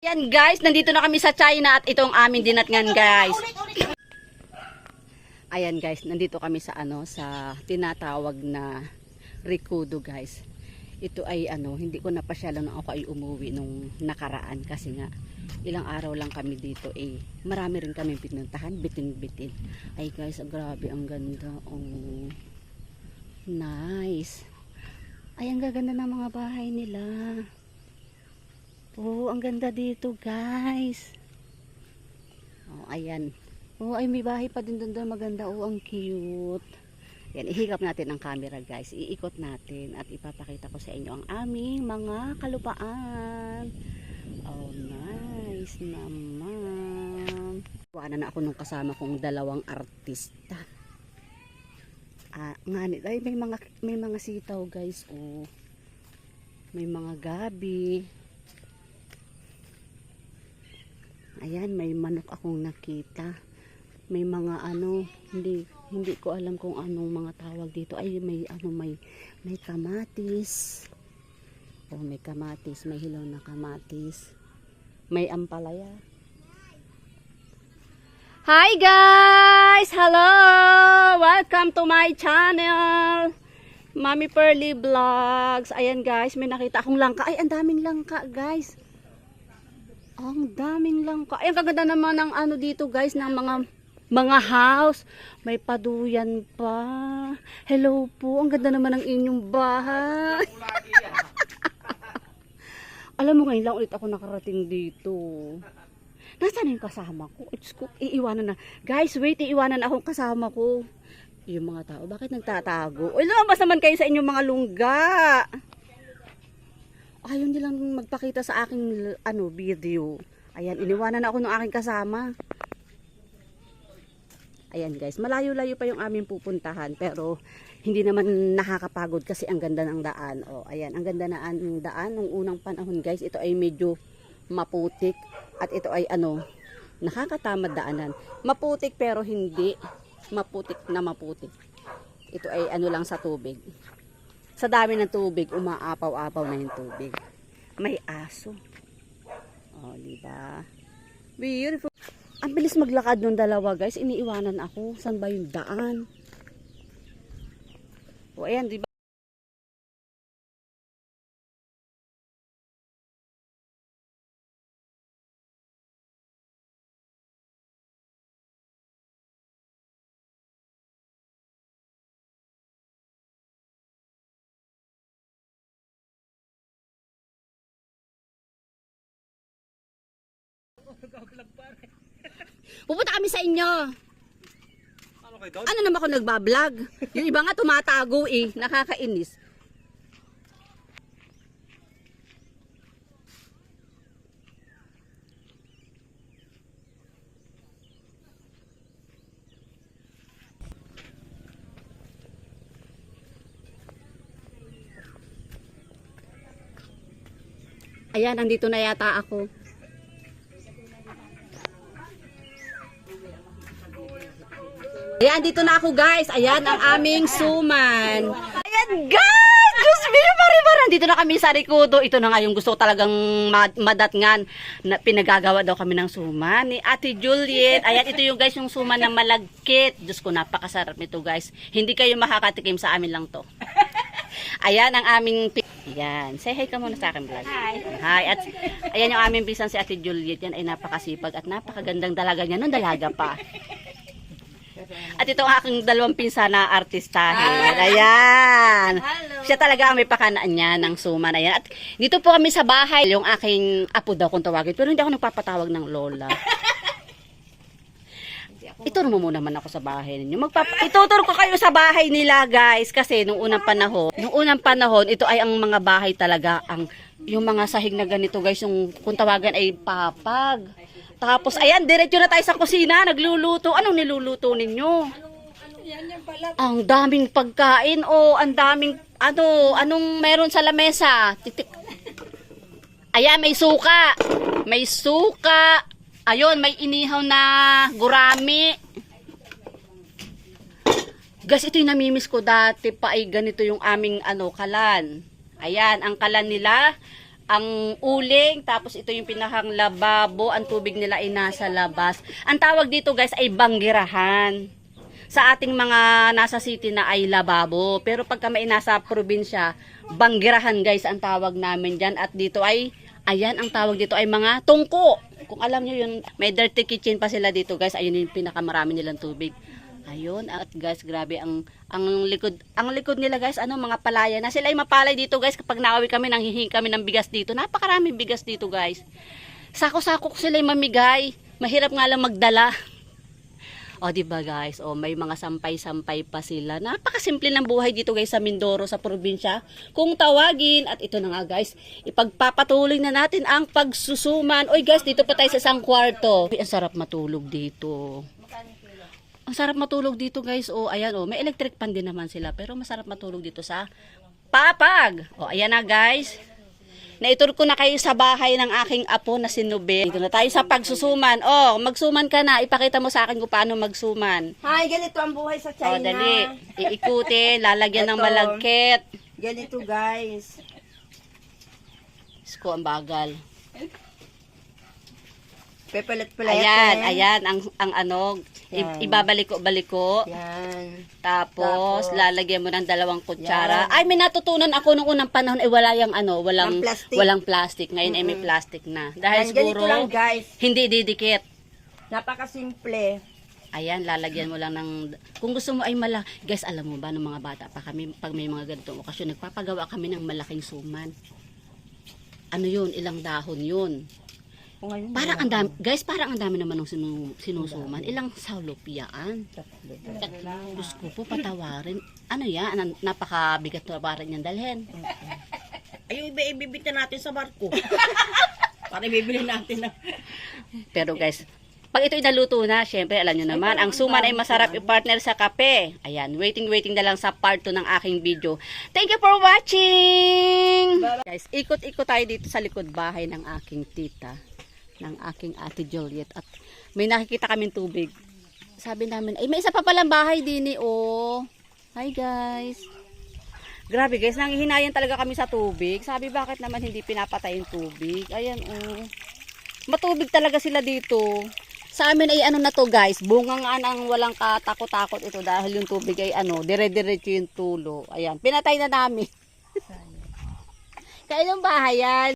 Yan guys, nandito na kami sa China at ito ang aming dinatngan guys. Ayan guys, nandito kami sa ano sa tinatawag na Rikudo guys. Ito ay ano, hindi ko napasyalan nung ako ay umuwi nung nakaraan kasi nga ilang araw lang kami dito eh. Marami rin kami pinuntahan, bitin-bitin. Ay guys, grabe ang ganda. Oh. Nice. Ay, ang gaganda ng mga bahay nila. Oh, ang ganda dito, guys. Oh, ayan. Oh, ay may bahay pa din doon. Maganda. Oh, ang cute. Yan, ihigap natin ang camera, guys. Iikot natin at ipapakita ko sa inyo ang aming mga kalupaan. Oh, nice naman. Wala na ako nung kasama kong dalawang artista. Ah, nga ni- ay may mga may mga sitaw, guys. Oh. May mga gabi. Ayan, may manok akong nakita. May mga ano, hindi hindi ko alam kung anong mga tawag dito. Ay, may ano, may may kamatis. Oh, may kamatis, may hilaw na kamatis. May ampalaya. Hi guys! Hello! Welcome to my channel! Mami Pearly Vlogs. Ayan guys, may nakita akong langka. Ay, ang daming langka guys. Ang daming langka. Ay, ang kaganda naman ng ano dito guys, ng mga mga house. May paduyan pa. Hello po, ang ganda naman ng inyong bahay. Alam mo ngayon lang ulit ako nakarating dito. Nasaan yung kasama ko? It's ko, iiwanan na. Guys, wait, iiwanan akong kasama ko. Yung mga tao, bakit nagtatago? Uy, lumabas naman kayo sa inyong mga lungga. Ayaw nilang magpakita sa aking ano, video. Ayan, iniwanan na ako ng aking kasama. Ayan guys, malayo-layo pa yung aming pupuntahan pero hindi naman nakakapagod kasi ang ganda ng daan. Oh, ayan, ang ganda na ng daan nung unang panahon guys. Ito ay medyo maputik at ito ay ano, nakakatamad daanan. Maputik pero hindi maputik na maputik. Ito ay ano lang sa tubig. Sa dami ng tubig, umaapaw-apaw na yung tubig. May aso. Oh, di ba? Beautiful. Ang bilis maglakad nung dalawa, guys. Iniiwanan ako. San ba yung daan? O, ayan, di? Pupunta kami sa inyo. Ano kayo doon? Ano naman ako nagbablog? Yung iba nga tumatago eh. Nakakainis. Ayan, nandito na yata ako. Ayan, dito na ako guys. Ayan ang aming suman. Ayan guys! Diyos me, pare Dito na kami sa Rikudo. Ito na nga yung gusto ko talagang mad madatngan. Na, pinagagawa daw kami ng suman ni Ate Juliet. Ayan, ito yung guys yung suman na malagkit. Diyos ko, napakasarap nito guys. Hindi kayo makakatikim sa amin lang to. Ayan ang aming... Ayan. Say hi ka muna sa akin vlog. Hi. Hi. At ayan yung aming bisan si Ate Juliet. Yan ay napakasipag at napakagandang dalaga niya. Nung dalaga pa. At ito ang aking dalawang pinsan na artistahin. Ayan. Siya talaga ang may pakanaan niya ng suman. Ayan. At dito po kami sa bahay. Yung aking apo daw kung tawagin. Pero hindi ako nagpapatawag ng lola. Ituro mo muna man ako sa bahay ninyo. Magpapa ituturo ko kayo sa bahay nila, guys. Kasi nung unang panahon, nung unang panahon, ito ay ang mga bahay talaga ang yung mga sahig na ganito, guys, yung kung tawagan ay papag. Tapos ayan, diretso na tayo sa kusina, nagluluto. Anong niluluto ninyo? Ang daming pagkain o ang daming ano, anong meron sa lamesa? Titik. Ayan, may suka. May suka. Ayun, may inihaw na gurami. Guys, ito yung namimiss ko dati pa ay ganito yung aming ano, kalan. Ayan, ang kalan nila ang uling, tapos ito yung pinakang lababo, ang tubig nila ay nasa labas. Ang tawag dito guys ay banggirahan. Sa ating mga nasa city na ay lababo, pero pagka may nasa probinsya, banggirahan guys ang tawag namin dyan. At dito ay, ayan ang tawag dito ay mga tungko. Kung alam nyo yun, may dirty kitchen pa sila dito guys, ayun yung pinakamarami nilang tubig. Ayun, at guys, grabe ang ang likod ang likod nila guys, ano mga palaya na sila ay mapalay dito guys kapag nauwi kami nang hihingi kami ng bigas dito. Napakaraming bigas dito guys. Sako-sako ko sila ay mamigay. Mahirap nga lang magdala. O di ba guys, o may mga sampay-sampay pa sila. Napakasimple ng buhay dito guys sa Mindoro sa probinsya. Kung tawagin at ito na nga guys, ipagpapatuloy na natin ang pagsusuman. Oy guys, dito pa tayo sa isang kwarto. Uy, ang sarap matulog dito. Ang sarap matulog dito guys. O ayan o, may electric pan din naman sila pero masarap matulog dito sa papag. O ayan na guys. Naitur ko na kayo sa bahay ng aking apo na si Nubel. Dito na tayo sa pagsusuman. Oh, magsuman ka na. Ipakita mo sa akin kung paano magsuman. Hi, ganito ang buhay sa O, China. dali. Iikutin, lalagyan ng malagkit. Ganito guys. Sko, ang bagal. Pepelet-pelet. Ayan, ayan, ang, ang ano, Yan. ibabaliko-baliko. Yan. Tapos, Tapos, lalagyan mo ng dalawang kutsara. Yan. Ay, may natutunan ako nung unang panahon, eh, wala yung ano, walang, Ang plastic. walang plastic. Ngayon, ay may plastic na. Dahil Yan, ganito siguro, lang guys. hindi didikit. Napakasimple. Ayan, lalagyan mo lang ng... Kung gusto mo ay mala... Guys, alam mo ba, nung mga bata pa kami, pag may mga ganitong okasyon, nagpapagawa kami ng malaking suman. Ano yun? Ilang dahon yun. Kung ngayon, Parang ang dami, guys, parang ang dami naman ng sinu, sinusuman. Ilang salopiyaan. Diyos ko po, patawarin. Ano yan? Ano, napakabigat na parin yan dalhin. Ayun, iba ibibit na natin sa barko. Para ibibili natin na. Pero guys, pag ito'y naluto na, syempre, alam nyo naman, ang suman ay masarap i-partner sa kape. Ayan, waiting-waiting na lang sa part 2 ng aking video. Thank you for watching! Guys, ikot-ikot tayo dito sa likod bahay ng aking tita, ng aking ate Juliet. At may nakikita kaming tubig. Sabi namin, ay may isa pa palang bahay din eh, oh. Hi guys. Grabe guys, nangihinayan talaga kami sa tubig. Sabi, bakit naman hindi pinapatay yung tubig? Ayan, oh matubig talaga sila dito. Sa amin ay ano na to guys, bungangaan ang walang katakot-takot ito dahil yung tubig ay ano, dire-diretso yung tulo. Ayan, pinatay na namin. Kailang bahay yan?